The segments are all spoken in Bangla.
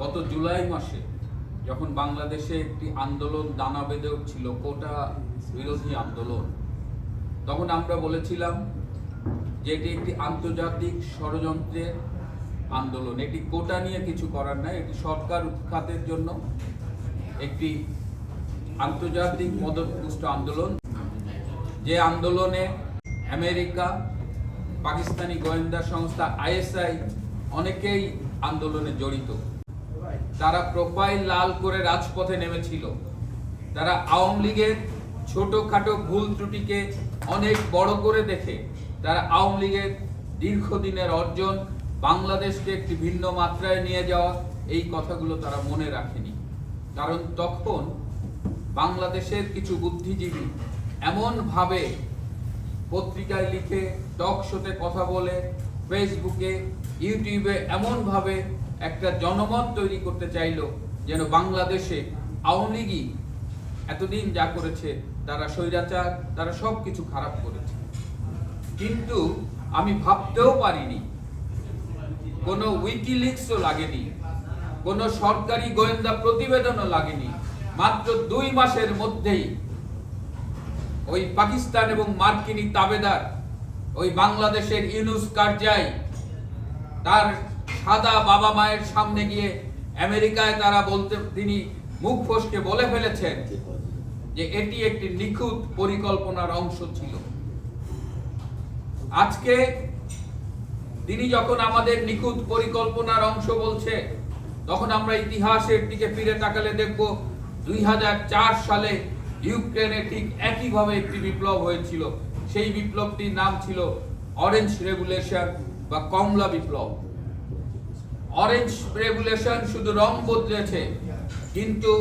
গত জুলাই মাসে যখন বাংলাদেশে একটি আন্দোলন দানা বেঁধে উঠছিল কোটা বিরোধী আন্দোলন, তখন আমরা বলেছিলাম যে এটি একটি আন্তর্জাতিক ষড়যন্ত্রের আন্দোলন। এটি কোটা নিয়ে কিছু করার নাই, এটি সরকার উৎখাতের জন্য একটি আন্তর্জাতিক মদতপুষ্ট আন্দোলন। যে আন্দোলনে আমেরিকা, পাকিস্তানি গোয়েন্দা সংস্থা, আইএসআই অনেকেই আন্দোলনে জড়িত। তারা প্রোফাইল লাল করে রাজপথে নেমেছিল। তারা আওয়ামী লীগের ছোটখাটো ভুল ত্রুটিকে অনেক বড় করে দেখে, তারা আওয়ামী লীগের দীর্ঘদিনের অর্জন বাংলাদেশকে একটি ভিন্ন মাত্রায় নিয়ে যাওয়া এই কথাগুলো তারা মনে রাখেনি। কারণ তখন বাংলাদেশের কিছু বুদ্ধিজীবী এমনভাবে পত্রিকায় লিখে টক শোতে কথা বলে ফেসবুকে ইউটিউবে এমনভাবে একটা জনমত তৈরি করতে চাইলো যেন বাংলাদেশে আওয়ামী লীগই এতদিন যা করেছে, তারা স্বৈরাচার, তারা সব কিছু খারাপ করেছে। কিন্তু আমি ভাবতেও পারিনি, কোনো উইকিলিক্সও লাগেনি, কোনো সরকারি গোয়েন্দা প্রতিবেদনও লাগেনি, মাত্র দুই মাসের মধ্যেই ওই পাকিস্তান এবং মার্কিনী তাবেদার, ওই বাংলাদেশের ইউনুস কারজাই তার সাদা বাবা মায়ের সামনে গিয়ে আমেরিকায় তারা বলতে, তিনি মুখ ফসকে বলে ফেলেছেন যে এটি একটি নিখুঁত পরিকল্পনার অংশ ছিল। আজকে তিনি যখন আমাদের নিখুঁত পরিকল্পনার অংশ বলছে, তখন আমরা ইতিহাসের দিকে ফিরে তাকালে দেখব দুই হাজার চার সালে ইউক্রেনে ঠিক একইভাবে একটি বিপ্লব হয়েছিল। সেই বিপ্লবটির নাম ছিল অরেঞ্জ রেগুলেশন বা কমলা বিপ্লব। অরেঞ্জ রেগুলেশন শুধু রং বদলেছে, কিন্তু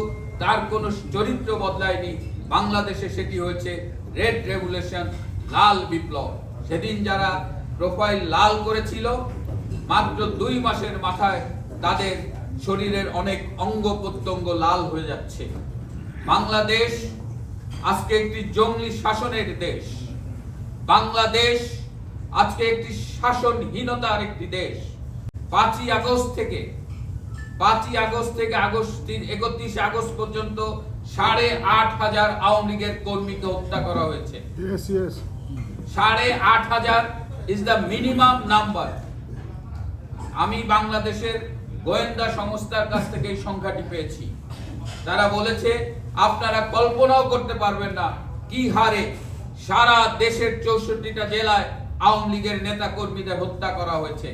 তার কোনো চরিত্র বদলায়নি। বাংলাদেশে সেটি হয়েছে রেড রেগুলেশন লাল বিপ্লব। সেদিন যারা প্রোফাইল লাল করেছিল, মাত্র দুই মাসের মাথায় তাদের শরীরের অনেক অঙ্গ প্রত্যঙ্গ লাল হয়ে যাচ্ছে। বাংলাদেশ আজকে একটি জঙ্গলি শাসনের দেশ। বাংলাদেশ আজকে একটি শাসনহীনতার একটি দেশ। পাঁচই আগস্ট থেকে পাঁচই আগস্ট থেকে আগস্ট একত্রিশ আগস্ট পর্যন্ত সাড়ে আট হাজার আওয়ামী লীগের কর্মীকে হত্যা করা হয়েছে. সাড়ে আট হাজার ইজ দ্য মিনিমাম নাম্বার আমি বাংলাদেশের গোয়েন্দা সংস্থার কাছ থেকে এই সংখ্যাটি পেয়েছি। তারা বলেছে আপনারা কল্পনাও করতে পারবেন না কি হারে সারা দেশের চৌষট্টিটা জেলায় আওয়ামী লীগের নেতা কর্মীদের হত্যা করা হয়েছে।